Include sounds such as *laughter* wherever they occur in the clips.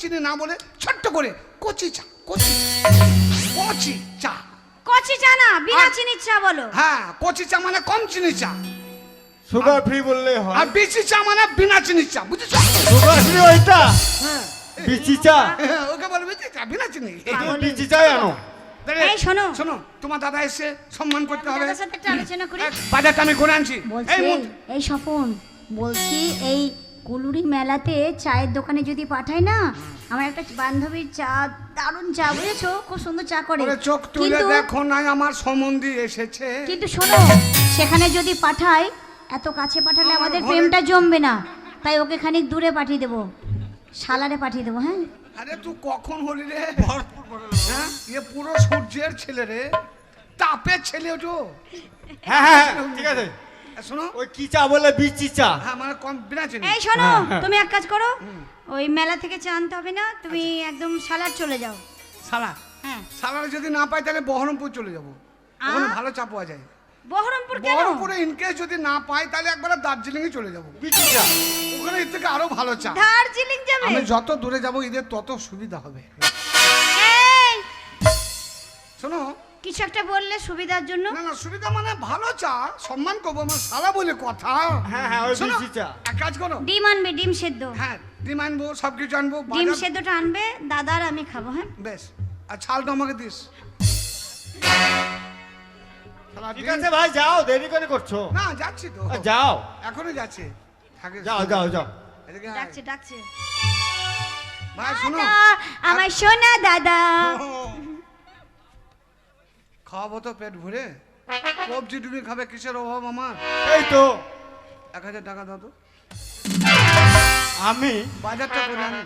চিনি না বলে ছোট্ট করে কচি চা কচি কচি চা। কচি চা না বিনা চিনির চা বলো। হ্যাঁ কচি চা মানে কম চিনি চা। সুগার ফ্রি বললে হয়। আর হয় বিচি চা মানে বিনা চিনির চা বুঝেছ? সুগার ফ্রি ওইটা? হ্যাঁ। বিচি চা? ওকে বলে বিচি চা বিনা চিনি। বিচি চাই আনো। এই শোনো। শোনো তোমার দাদা এসে সম্মান করতে হবে। দাদার সাথে আলোচনা করি। বাজারটা আমি করে আনছি। এই স্বপন বলছি এই কুলুরি মেলাতে চায়ের দোকানে যদি পাঠাই না? আমার একটা বান্ধবীর চা দারুণ চা বুঝেছ? খুব সুন্দর চা করে। চোখ তুলে কিন্তু দেখো নাই আমার সম্বন্ধী এসেছে। কিন্তু শোনো সেখানে যদি পাঠাই এত কাছে পাঠালে আমাদের প্রেমটা জমবে না। তাই ওকে খানিক দূরে পাঠিয়ে দেবো। সালারে পাঠিয়ে দেবো হ্যাঁ? আরে তুই কখন হলি রে? হ্যাঁ? এ পুরো সূর্যের ছেলে রে। তাপের ছেলে ওটো হ্যাঁ হ্যাঁ হ্যাঁ, ঠিক আছে। শোনো। ওই কি চা বলে বিচি চা হ্যাঁ মানে কম বিনা চিনি। এই শোনো হ্যাঁ, হ্যাঁ। তুমি এক কাজ করো। ওই মেলা থেকে চা আনতে হবে না তুমি একদম সালার চলে যাও। সালা হ্যাঁ। সালারে যদি না পাই তাহলে বহরমপুর চলে যাব। ওখানে ভালো চা পাওয়া যায়। বহরমপুর কেন? বহরমপুরে ইনকেস যদি না পাই তাহলে একবার দার্জিলিং এ চলে যাব। বিচি চা ওখানে এর থেকে আরও ভালো চা। দার্জিলিং যাবে? আমি যত দূরে যাব ঈদের তত সুবিধা হবে। শোনো কিছু একটা বললে সুবিধার জন্য? না না সুবিধা মানে ভালো চা সম্মান করব আমার সালা বলে কথা। হ্যাঁ হ্যাঁ ওই শোনো, চা। এক কাজ করো। ডিম আনবে ডিম সেদ্ধ। হ্যাঁ ডিম আনব সব কিছু আনব ডিম বাজার- সেদ্ধটা আনবে দাদার আমি খাব হ্যাঁ? বেশ আর ছালটা আমাকে দিস। শালা ঠিক ডিম- আছে ভাই যাও দেরি করে করছ। না যাচ্ছি তো। আ, যাও। এখনই যাচ্ছি। থাকে যাও যাও যাও। এদিকে আয়। ডাকছে ডাকছে। ভাই শোনো। দাদা, আমার সোনা দাদা। খাওয়াবো তো পেট ভরে। কবজি ডুবি খাবে কিসের অভাব আমার? এই তো। এক হাজার টাকা দাও তো। আমি? বাজারটা করে আনি।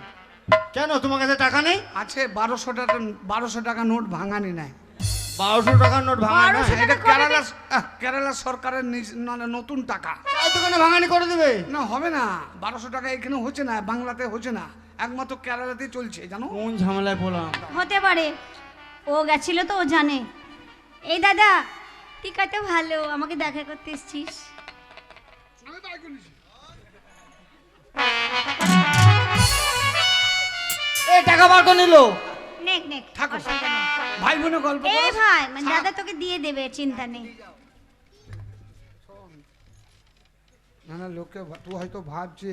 কেন তোমার কাছে টাকা নেই? আছে বারোশো টাকা বারোশো টাকা নোট ভাঙানি নাই। বারোশো টাকার নোট ভাঙানি এটা কেরালা কেরালা সরকারের নিজ- মানে নতুন টাকা। দোকানে ভাঙানি করে দেবে? না হবে না। বারোশো টাকা এখানে হচ্ছে না বাংলাতে হচ্ছে না। একমাত্র কেরালাতেই চলছে জানো? কোন ঝামেলায় বললাম হতে পারে। ও গেছিল তো ও জানে। এই দাদা তুই কত ভালো আমাকে দেখা করতে এসছিস। এই টাকা বার করে নিলো। নেক নেক থাকো। ভাই বোনে গল্প এই ভাই মানে দাদা তোকে দিয়ে দেবে চিন্তা নেই। না না লোকে তুই হয়তো ভাবছে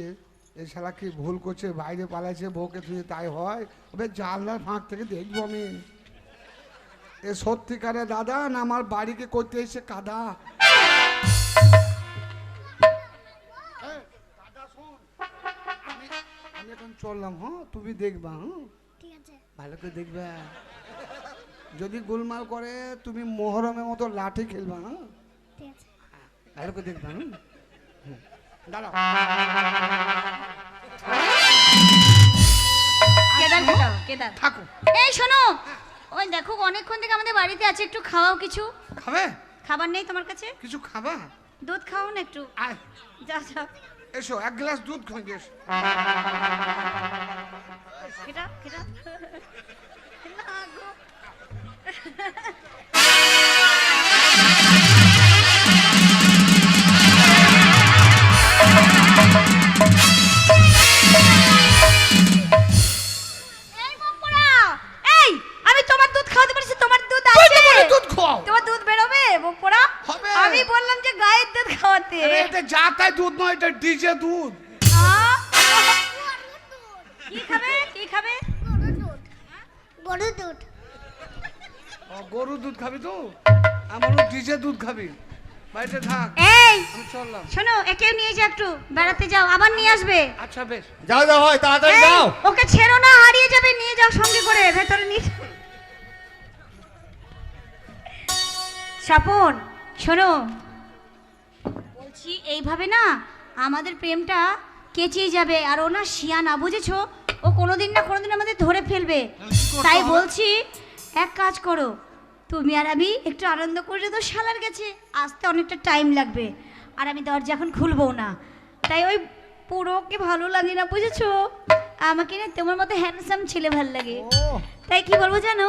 এই শালা কি ভুল করছে বাইরে পালাইছে বউকে তুই তাই হয় ওবে জানলার ফাঁক থেকে দেখব আমি। এ সত্যিকারে দাদা না আমার বাড়িকে করতে এসে কাদা। আমি- এখন চললাম হ্যাঁ? তুমি দেখবা হ্যাঁ ভালো করে দেখবা। যদি গোলমাল করে তুমি মোহরমের মতো লাঠি খেলবা হ্যাঁ ভালো করে দেখবা? হুম। দাঁড়াও। কেদার কেদার কেদার। থাকো। এই শোনো ওই দেখো অনেকক্ষণ থেকে আমাদের বাড়িতে আছে একটু খাওয়াও কিছু। খাবে? খাবার নেই তোমার কাছে? কিছু খাবা? দুধ খাও না একটু। আয়। যা যা। এসো এক গ্লাস দুধ খাই এসো কেটা কেটা? দুধ নয় এটা ডিজে দুধ। কি খাবে কি খাবে গরুর দুধ ও, গরু দুধ খাবি তো? আমারও ডিজে দুধ খাবি। বাড়িতে থাক। এই আমি চললাম। শোনো একেও নিয়ে যা একটু। বেড়াতে যাও আবার নিয়ে আসবে। আচ্ছা বেশ। যাও যাও হয় তাড়াতাড়ি যাও। ওকে ছেড়ো না হারিয়ে যাবে নিয়ে যাও সঙ্গে করে ভেতরে নিয়ে যাও। স্বপন শোনো বলছি এইভাবে না আমাদের প্রেমটা কেচিয়ে যাবে আর ও না শিয়া না বুঝেছ? ও কোনোদিন না কোনোদিন আমাদের ধরে ফেলবে। তাই বলছি এক কাজ করো তুমি আর আমি একটু আনন্দ করে তো শালার গেছে আসতে অনেকটা টাইম লাগবে। আর আমি দরজা এখন খুলবো না। তাই ওই পুরোকে ভালো লাগে না বুঝেছ? আমাকে না তোমার মতো হ্যান্ডসাম ছেলে ভালো লাগে। তাই কি বলব জানো?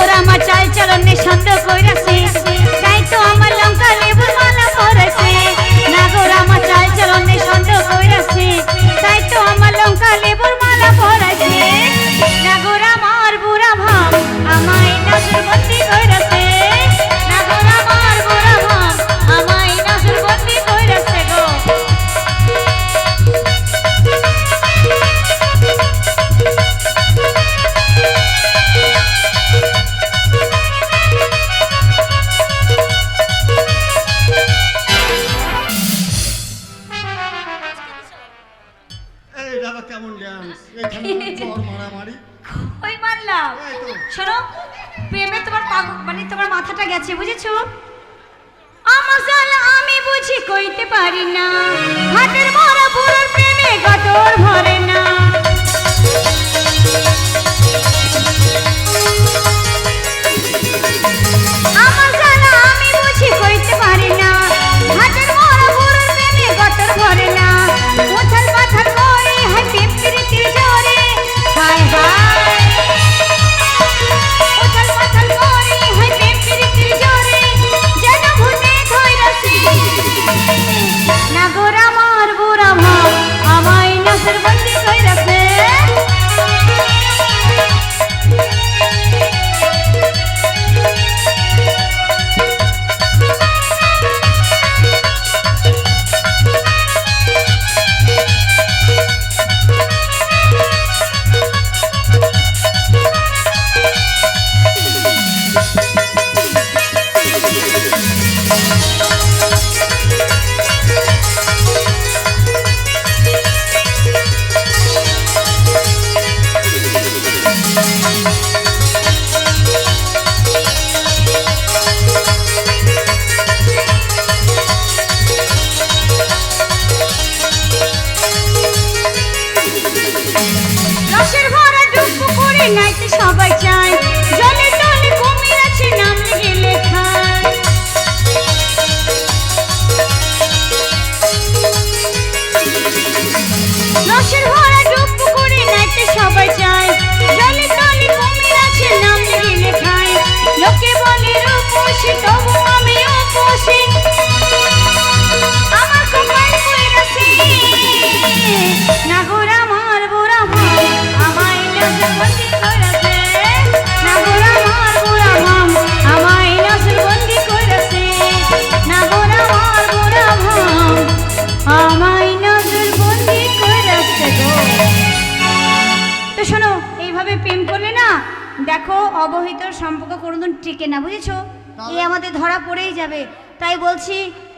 তোরা আমার চাল চলন নিঃসন্দেহ কইরাছি তাই তো আমার লঙ্কা লেবুর মালা পরাছি।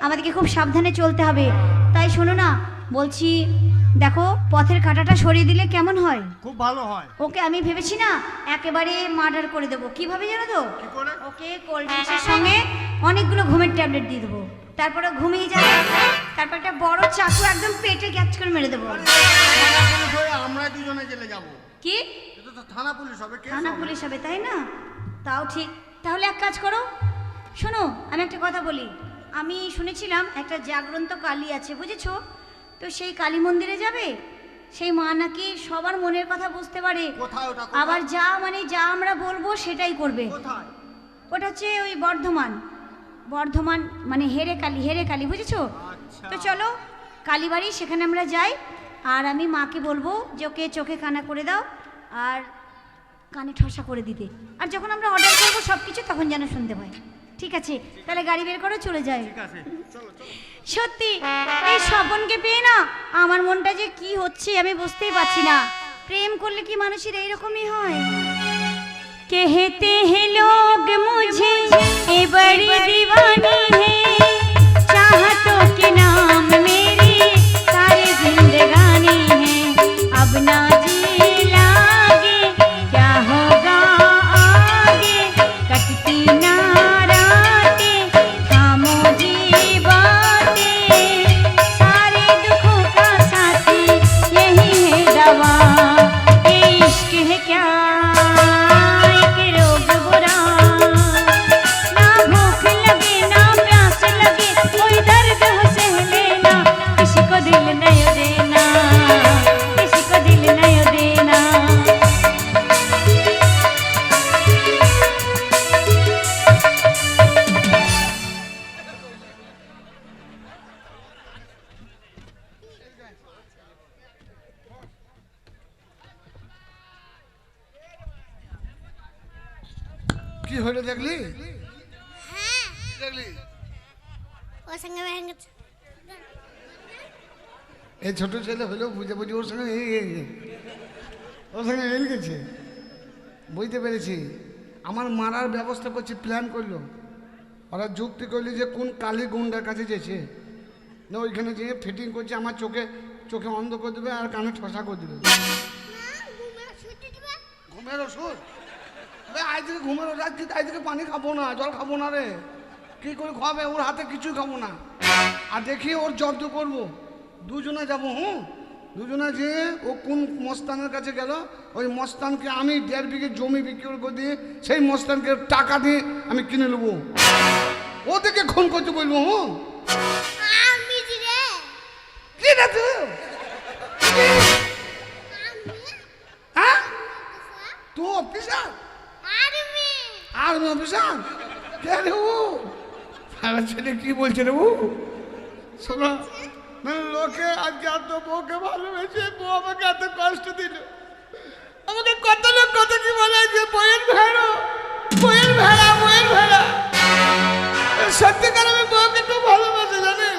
আমাদেরকে খুব সাবধানে চলতে হবে। তাই শোনো না বলছি দেখো পথের কাঁটাটা সরিয়ে দিলে কেমন হয়? খুব ভালো হয়। ওকে আমি ভেবেছি না একেবারে মার্ডার করে দেবো। কীভাবে জানো তো? ওকে কোল্ড ড্রিঙ্কসের সঙ্গে অনেকগুলো ঘুমের ট্যাবলেট দিয়ে দেবো। তারপরে ঘুমিয়ে যাবে তারপর একটা বড় চাকু একদম পেটে গ্যাচ করে মেরে দেবো। আমরা দুজনে জেলে যাব। কি? এটা তো থানা পুলিশ হবে থানা পুলিশ হবে তাই না? তাও ঠিক। তাহলে এক কাজ করো। শোনো আমি একটা কথা বলি। আমি শুনেছিলাম একটা জাগ্রন্ত কালী আছে বুঝেছ? তো সেই কালী মন্দিরে যাবে? সেই মা নাকি সবার মনের কথা বুঝতে পারে। আবার যা মানে যা আমরা বলব সেটাই করবে। ওটা হচ্ছে ওই বর্ধমান। বর্ধমান মানে হেরে কালী হেরে কালী বুঝেছ? আচ্ছা। তো চলো কালীবাড়ি সেখানে আমরা যাই। আর আমি মাকে বলব যে ওকে চোখে কানা করে দাও আর কানে ঠসা করে দিতে। আর যখন আমরা অর্ডার করব সব কিছু তখন যেন শুনতে পাই ঠিক আছে তাহলে গাড়ি বের করে চলে যাই ঠিক আছে চলো চলো সত্যি এই স্বপনকে পেয়ে না আমার মনটা যে কি হচ্ছে আমি বুঝতেই পারছি না প্রেম করলে কি মানুষের এইরকমই হয় कहते हैं लोग मुझे ये बड़ी दीवानी है चाहतों के नाम मेरी सारी जिंदगानी है अब ना जी ওর সঙ্গে গেছে। এই ছোট ছেলে হলেও বুঝে বুঝে ওর সঙ্গে। ওর সঙ্গে মিল গেছে। বুঝতে পেরেছি। আমার মারার ব্যবস্থা করছি প্ল্যান করল। ওরা যুক্তি করলি যে কোন কালী গুন্ডার কাছে যেছে। না ওইখানে যেয়ে ফিটিং করছে আমার চোখে চোখে অন্ধ করে দেবে আর কানে ঠসা করে দেবে। ঘুমের ওষুধ আজ থেকে ঘুমের রাখছি আজ থেকে পানি খাব না জল খাব না রে। কি করে খাবে? ওর হাতে কিছুই খাব না। আর দেখি ওর জব্দ করব। দুজনে যাব হুম? দুজনে যে ও কোন মস্তানের কাছে গেল? ওই মস্তানকে আমি দেড় বিঘে জমি বিক্রি করে দিয়ে সেই মস্তানকে টাকা দিয়ে আমি কিনে নেব। ওদেরকে খুন করতে বলব যে কি না হ্যাঁ? অফিসার? Army officer? কে রে ও? সারা ছেলে কি বলছে রে শোনো। মানে লোকে আজকে এত বউকে ভালোবেসে বউ আমাকে এত কষ্ট দিল। আমাকে কত লোক কত কি বলে যে বইয়ের ভেড়া বইয়ের ভেড়া বইয়ের ভেড়া। সত্যিকার আমি বউকে খুব ভালোবাসি জানিস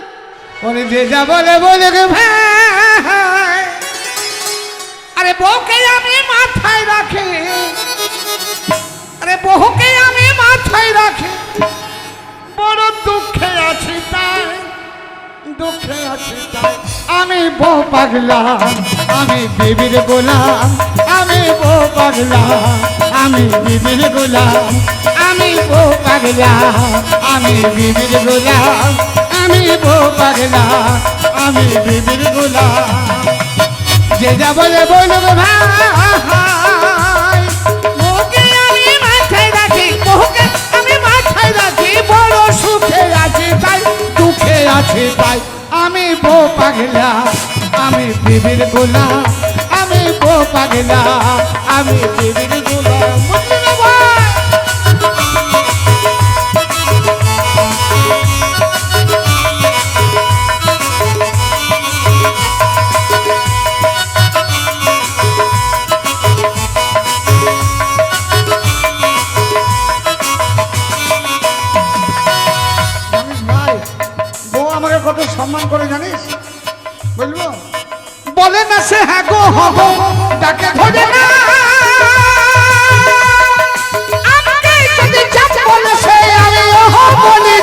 বলে যে যা বলে বলে ভাই। আরে বউকে আমি মাথায় রাখি। আরে বহুকে আমি মাথায় রাখি। বড় দুঃখে আছি তাই, দুঃখে আছি তাই। আমি বউ পাগলা আমি বিবির গোলাম, আমি বউ পাগলা আমি বিবির গোলাম, আমি বউ পাগলা আমি বিবির গোলাম, আমি বউ পাগলা আমি বিবির গোলাম। যে যা বলে বলবে ভাই। আছি তাই আমি বউ পাগলা আমি বিবির গোলা আমি বউ পাগলা আমি বিবির গোলাম বলব? বলে না সে হ্যাঁ গো হব ডাকে খোঁজে না। আমাকে যদি চাপ বলে সে আমি ওহ বলে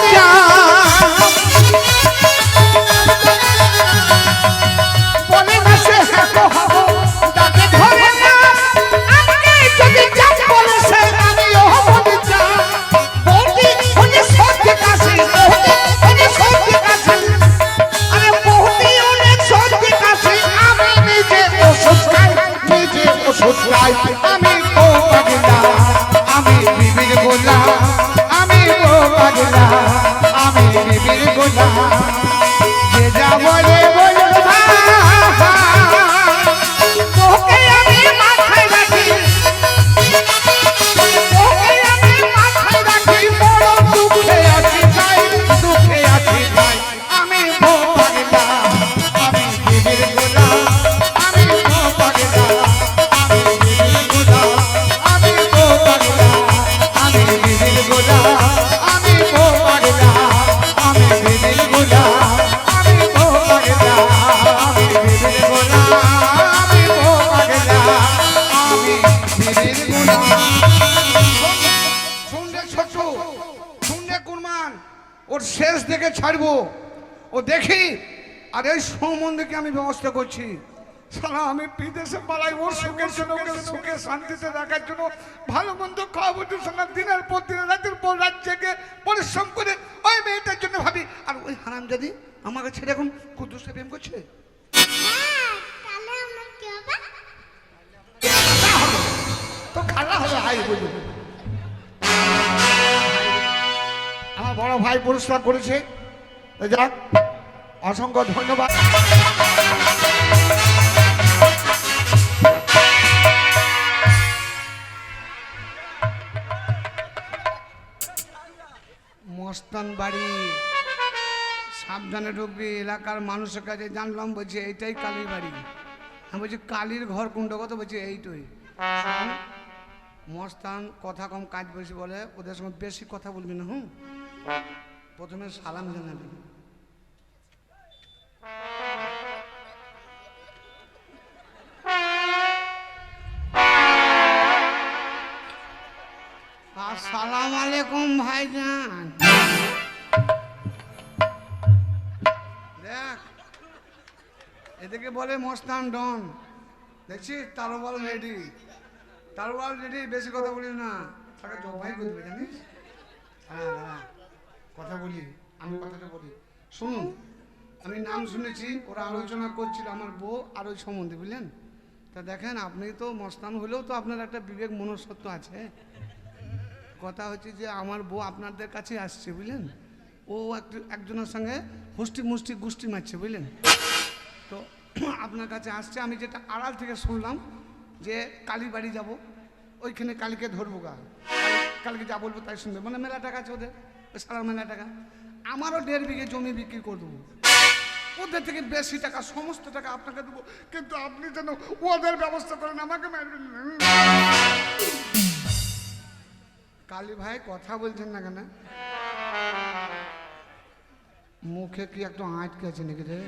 সম্বন্ধে আমি ব্যবস্থা করছি। সারা আমি বিদেশে পালাই, ওর সুখের জন্য, ওকে সুখে শান্তিতে রাখার জন্য ভালো মন্দ খাওয়াবো সঙ্গে দিনের পর দিন, রাতের পর রাত জেগে পরিশ্রম করে ওই মেয়েটার জন্য ভাবি, আর ওই হারাম যদি আমাকে ছেড়ে এখন কুদ্দুসে প্রেম করছে? আমার তো খালা হবে হাই বলব আমার বড় ভাই পুরস্কার করেছে। যাক। অসংখ্য ধন্যবাদ। মস্তান বাড়ি, সাবধানে ঢুকবি, এলাকার মানুষের কাছে জানলাম বলছে, এইটাই কালীর বাড়ি। আমি বলছি, কালীর ঘর কোনটা কথা বলছি, এইটাই। মস্তান কথা কম কাজ বেশি বলে, ওদের সঙ্গে বেশি কথা বলবি না, হুম? প্রথমে সালাম জানাবি। আসসালাম আলাইকুম ভাইজান। দেখ, এদিকে বলে মস্তান ডন। দেখছিস তারওয়াল রেডি। তারওয়াল রেডি, বেশি কথা বলিস না। তাকে জবাই করে দেবে, জানিস? হ্যাঁ দাদা কথা বলি, আমি কথাটা বলি। শুনুন আমি নাম শুনেছি, ওরা আলোচনা করছিল আমার বউ আর ওই সম্বন্ধে, বুঝলেন? তা দেখেন, আপনি তো মস্তান হলেও তো আপনার একটা বিবেক মনসত্ব আছে। কথা হচ্ছে যে আমার বউ আপনাদের কাছে আসছে, বুঝলেন? ও একজনের সঙ্গে হুষ্টি মুষ্টি গুষ্টি মারছে, বুঝলেন? তো *clears throat* আপনার কাছে আসছে, আমি যেটা আড়াল থেকে শুনলাম যে কালীবাড়ি যাব, ওইখানে কালীকে ধরবো গা। কালকে যা বলব তাই শুনবে। মানে মেলা টাকা আছে ওদের, সারা মেলা টাকা। আমারও দেড় বিঘে জমি বিক্রি করে দেবো। ওদের থেকে বেশি টাকা, সমস্ত টাকা আপনাকে দেবো। কিন্তু আপনি যেন ওদের ব্যবস্থা করেন, আমাকে মারবেন কালী ভাই, কথা বলছেন না কেন? মুখে কি একটু আটকে আছে নাকি রে?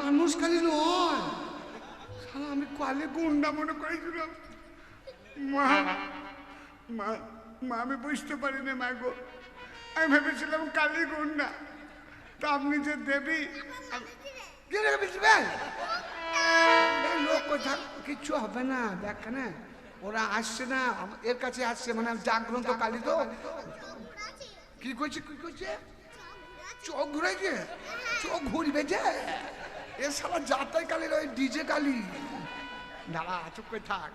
মানুষ খালি নয়। আমি কালী গুন্ডা মনে করেছিলাম। মা মা মা, আমি বুঝতে পারি না মা গো। আমি ভেবেছিলাম কালী গুন্ডা। তা আপনি যে দেবী লোক কিচ্ছু হবে না, দেখ না। ওরা আসছে না, এর কাছে আসছে মানে জাগ্রত কালী তো। কি করছে কি করছে? চোখ ঘুরেছে চোখ ঘুরবে যে? এ সারা যাতাই কালীর ওই ডিজে কালী। দাঁড়া চুপ করে থাক,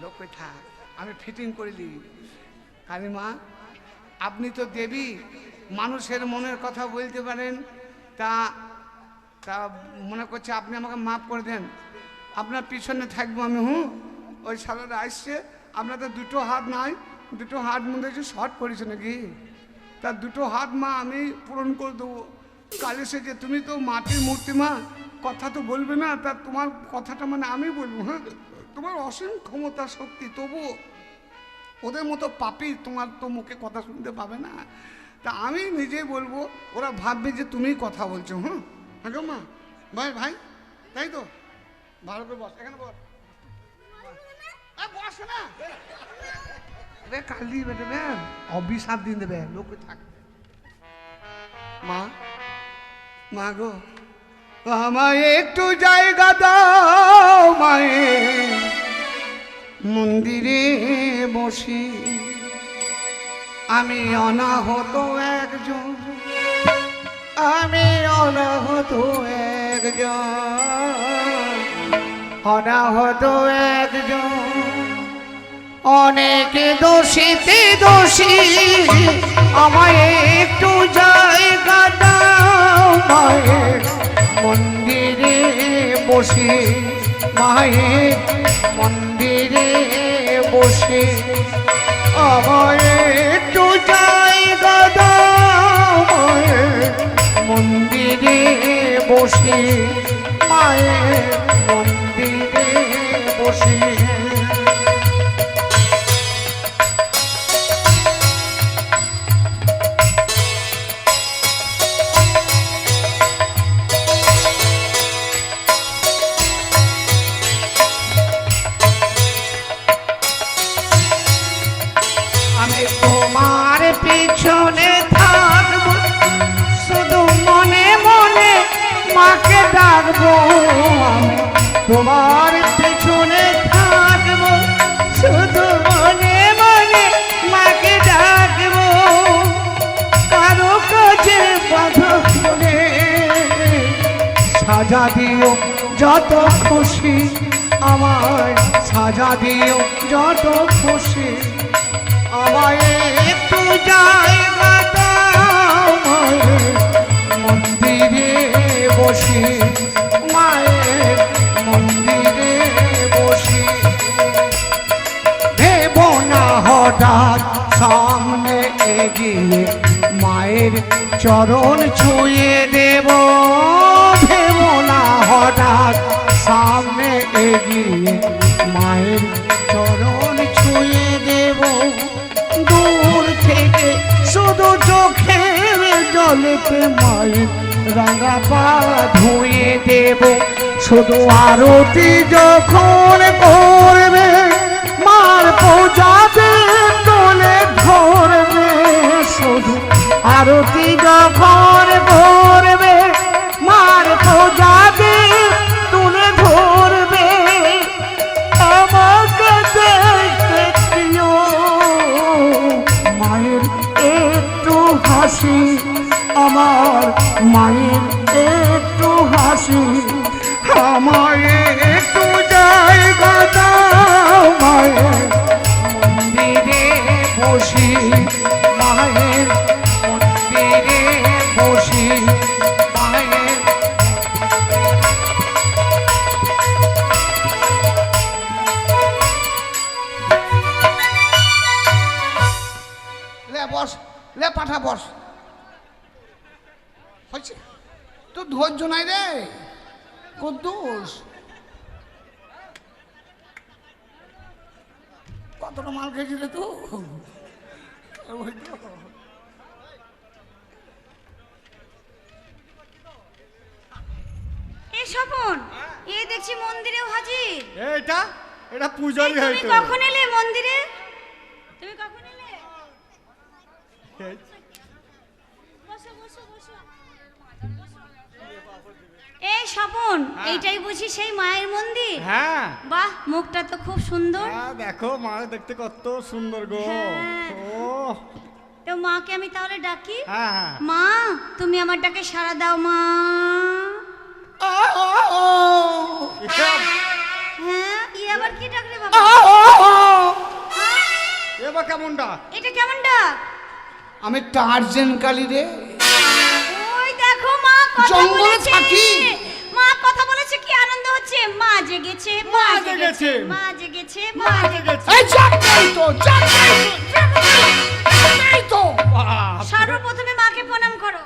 লোক করে থাক, আমি ফিটিং করিলি কালী মা, আপনি তো দেবী, মানুষের মনের কথা বলতে পারেন, তা তা মনে করছে আপনি আমাকে মাফ করে দেন। আপনার পিছনে থাকব আমি, হুঁ? ওই সালাটা আসছে, আপনার তো দুটো হাত নাই, দুটো হাত মধ্যে শর্ট পড়েছে নাকি? তা দুটো হাত মা আমি পূরণ করে দেবো। কালে সে যে তুমি তো মাটির মূর্তি মা, কথা তো বলবে না, তা তোমার কথাটা মানে আমি বলব হ্যাঁ? তোমার অসীম ক্ষমতা শক্তি তবুও ওদের মতো পাপি তোমার তো মুখে কথা শুনতে পাবে না। তা আমি নিজেই বলব, ওরা ভাববে যে তুমিই কথা বলছো হ্যাঁ? হ্যাঁ মা, ভাই ভাই, তাই তো? ভালো করে বস, এখানে বস। বস না। বে অভিশাপ দিন দেবে লোক থাক মা মা গো আমায় একটু জায়গা দাও মায়ের মন্দিরে বসি আমি অনাহত একজন। আমি অনাহত একজন। অনাহত একজন। অনেকে দোষীতে দোষী। আমায় একটু জায়গা দাও মন্দিরে বসে। মায়ের মন্দিরে বসে। আমায় একটু জায়গা দাও মন্দিরে বসে। মায়ের মন্দিরে বসে। সাজা দিও, যত খুশি আমায় সাজা দিও, যত খুশি মন্দিরে বসে, মায়ের মন্দিরে বসে। না হঠাৎ সামনে এগিয়ে, মায়ের চরণ ছুঁয়ে দেব। মায়ের চরণ ছুঁয়ে দেব। দূর থেকে শুধু চোখের জলেতে মায়ের রাঙা পা ধুয়ে দেব। শুধু আরতি যখন করবে, মার পূজাতে তোলে ধরবে। শুধু আরতি যখন বস লে পাঠা বস। হয়েছে? তো ধৈর্য নাই রে। কদ্দুস। কতটা মাল খেয়েছিল তো ওই তো। এ স্বপন এ দেখছি মন্দিরেও হাজির। এটা এটা পূজারি তুমি কখন এলে মন্দিরে? তুমি কখন এলে। এই স্বপন এইটাই বুঝি সেই মায়ের মন্দির? হ্যাঁ। বাহ মুখটা তো খুব সুন্দর। দেখো মা দেখতে কত সুন্দর গো। হ্যাঁ। ও তো মাকে আমি তাহলে ডাকি? হ্যাঁ হ্যাঁ। মা তুমি আমার ডাকে সাড়া দাও মা। হ্যাঁ ই আবার কি ডাকলে বাবা? হ্যাঁ? এবার কেমনটা এটা কেমন ডাক? আমি টার্জেন কালি রে ওই দেখো মা কথা জঙ্গলে বলেছে থাকি। মা কথা বলেছে কি আনন্দ হচ্ছে মা জেগেছে মা জেগেছে। মা জেগেছে মা জেগেছে। এই চাপ তো চাপ তো, নেই তো বাপ। সর্বপ্রথমে মাকে প্রণাম করো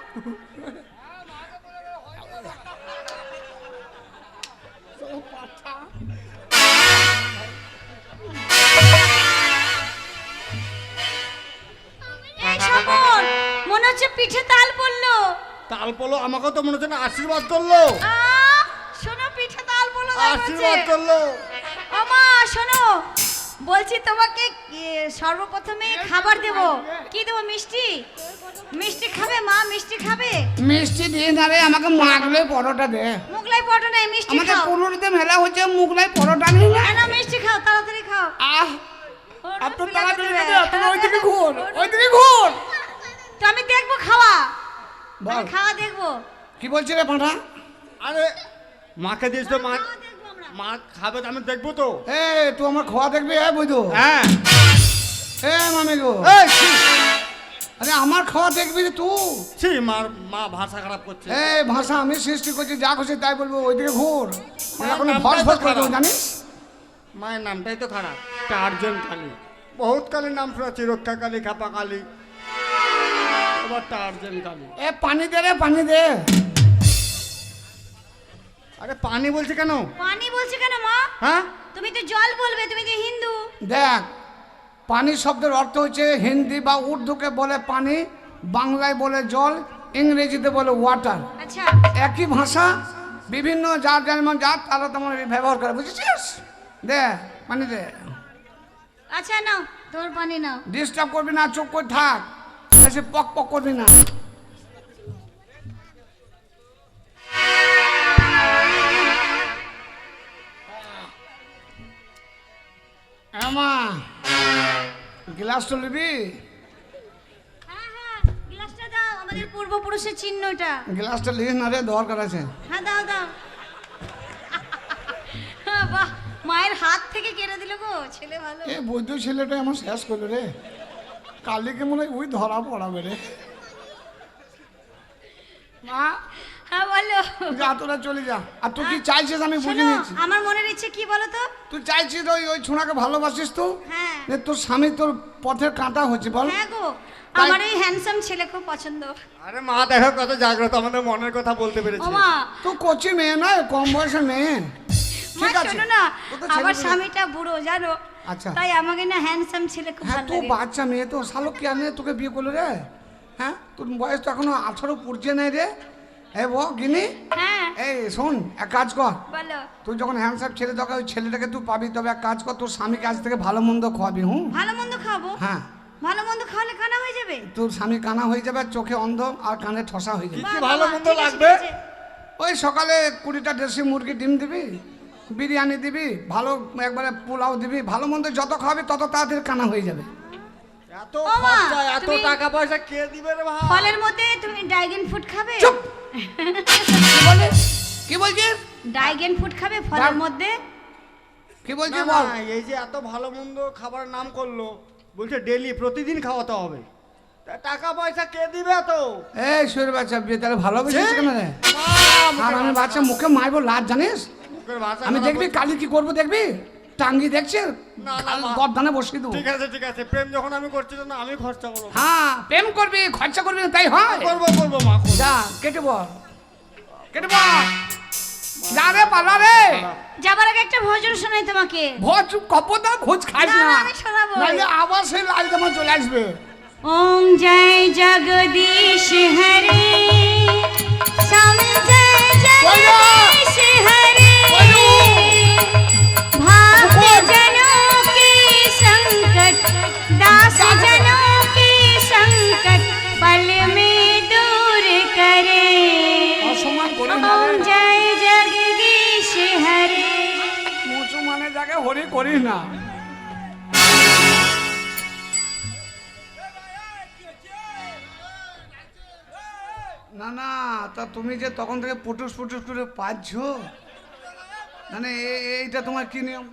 মনে হচ্ছে পিঠে তাল পড়ল। তাল পলো আমাকে তো মনে হচ্ছে না আশীর্বাদ করল। শোনো পিঠে তাল পড়ল আশীর্বাদ করল। ও মা শোনো বলছি তোমাকে সর্বপ্রথমে খাবার দেব। কি দেবো মিষ্টি? মিষ্টি খাবে মা মিষ্টি খাবে? মিষ্টি দিয়ে না রে আমাকে মাগলে পরোটা দে। মুগলাই পটো নাই মিষ্টি আমাদের খাও। মেলা হচ্ছে মুগলাই পরোটা নেই না? না, মিষ্টি খাও তাড়াতাড়ি খাও। আহ। ওর তাড়াতাড়ি দেবে। কেন? তুমি ওইদিকে ঘুর ওইদিকে ঘুর। তো আমি দেখব খাওয়া। বল। আমি খাওয়া দেখব। কি বলছি রে পাঁঠা? আরে মাকে দিয়েছ তো মা। মা খাবে তো আমি দেখব তো। এ তুই আমার খাওয়া দেখবি হ্যাঁ বৈধু? হ্যাঁ। এ মামি গো। আরে আমার খাওয়া দেখবি রে তুই? ছি মার মা ভাষা খারাপ করছে। এই ভাষা আমি সৃষ্টি করছি যা খুশি তাই বলব ওইদিকে ঘুর। ভস তো ভস করে জানিস? মায়ের নামটাই তো খারাপ। টার্জন কালী বহুত কালীর নাম শুনেছি রক্ষা কালী খাপা কালী কালী এ পানি দে রে পানি দে। আরে পানি বলছে কেন? পানি বলছে কেন মা? হ্যাঁ? তুমি তো জল বলবে তুমি তো হিন্দু? দেখ পানি শব্দের অর্থ হচ্ছে হিন্দি বা উর্দুকে বলে পানি বাংলায় বলে জল ইংরেজিতে বলে ওয়াটার আচ্ছা। একই ভাষা বিভিন্ন যার যেমন যার তারা তেমন ব্যবহার করে বুঝেছিস? দে পানি দে। আচ্ছা নাও তোর পানি নাও। ডিস্টার্ব করবি না চুপ করে থাক। এসে পক পক করবি না। আমা গ্লাস তো নিবি? হ্যাঁ হ্যাঁ গ্লাসটা দাও আমাদের পূর্বপুরুষের চিহ্নটা গ্লাসটা লিস না রে দরকার আছে। হ্যাঁ দাও দাও। হ্যাঁ, বাহ মায়ের হাত থেকে কেড়ে দিল গো ছেলে ভালো। এ বৈদ্য ছেলেটা আমার শেষ করল রে। কালিকে মনে হয় ওই ধরা পড়াবে রে। মা হ্যাঁ বলো। যা তোরা চলে যা। আর তুই কি চাইছিস আমি বুঝে শোনো নিয়েছি? আমার মনের ইচ্ছে কি বলো তো? তুই চাইছিস ওই ওই ছোঁড়াকে ভালোবাসিস তো? হ্যাঁ। তোর স্বামী তোর পথের কাঁটা হচ্ছে বল। হ্যাঁ গো আমার এই হ্যান্ডসাম ছেলে খুব পছন্দ। আরে মা দেখো কত জাগ্রত আমাদের মনের কথা বলতে ও পেরেছে মা। তুই কচি মেয়ে নয় কম বয়সের মেয়ে। ঠিক আছে। শোনো না আমার স্বামীটা বুড়ো জানো? আচ্ছা। তাই আমাকে না হ্যান্ডসাম ছেলে খুব হ্যাঁ ভালো তুই লাগে। বাচ্চা মেয়ে তো শালক কি আনে তোকে বিয়ে করল রে? হ্যাঁ তোর বয়স তো এখনও আঠারো পড়ছে নাই রে। এ বো গিনি হ্যাঁ। এই শোন এক কাজ কর। বলো। তুই যখন হ্যান্ডসাপ ছেলে দরকার ওই ছেলেটাকে তুই পাবি তবে এক কাজ কর তোর স্বামীকে আজ থেকে ভালো মন্দ খাওয়াবি হুম? ভালো মন্দ খাব হ্যাঁ। ভালো মন্দ খাওয়ালে কানা হয়ে যাবে? তোর স্বামী কানা হয়ে যাবে চোখে অন্ধ আর কানে ঠসা হয়ে যাবে। কি বাহ, ভালো বাহ, মন্দ ঠিক আছে, লাগবে? ঠিক আছে। ওই সকালে কুড়িটা দেশি মুরগি ডিম দিবি বিরিয়ানি দিবি ভালো একবারে পোলাও দিবি ভালো মন্দ যত খাওয়াবি তত তাড়াতাড়ি কানা হয়ে যাবে। এত খরচা এত টাকা পয়সা কে দিবে রে ভাই? ফলের মধ্যে তুমি ডাইগেন ফুড খাবে? চুপ! কি বলে কি বলছিস ডাইগেন ফুড খাবে ফলের মধ্যে? কি বলছিস না, বল? এই যে এত ভালো মন্দ খাবারের নাম করল বলছে ডেলি প্রতিদিন খাওয়াতে হবে। তা টাকা পয়সা কে দিবে তো এই শরীর বাচ্চা বিয়ে তাহলে ভালোবেসেছিস কেন রে? আর আমি বাচ্চা মুখে মারবো লাজ জানিস? আমি দেখবি কালি কি করব দেখবি? টাঙ্গি দেখছে? না, না, বসিয়ে দেবো। ঠিক আছে ঠিক আছে। প্রেম যখন আমি করছি না আমি খরচা করব। হ্যাঁ প্রেম করবি খরচা করবি তাই হয়। করব করব মা যা কেটে বল কেটে বল যা রে পালা রে। যাবার আগে একটা ভজন শোনাই তোমাকে। ভোজ কপদা ভোজ খাইস না, না আমি শোনাবো। নাহলে আবার সেই লাল জামা চলে আসবে। ওম জয় জগদীশ হরে। জয় জগদীশ হরে। হরি করিস না। না না তা তুমি যে তখন থেকে পুটুস পুটুস করে পাচ্ছ? মানে এইটা তোমার কি নিয়ম?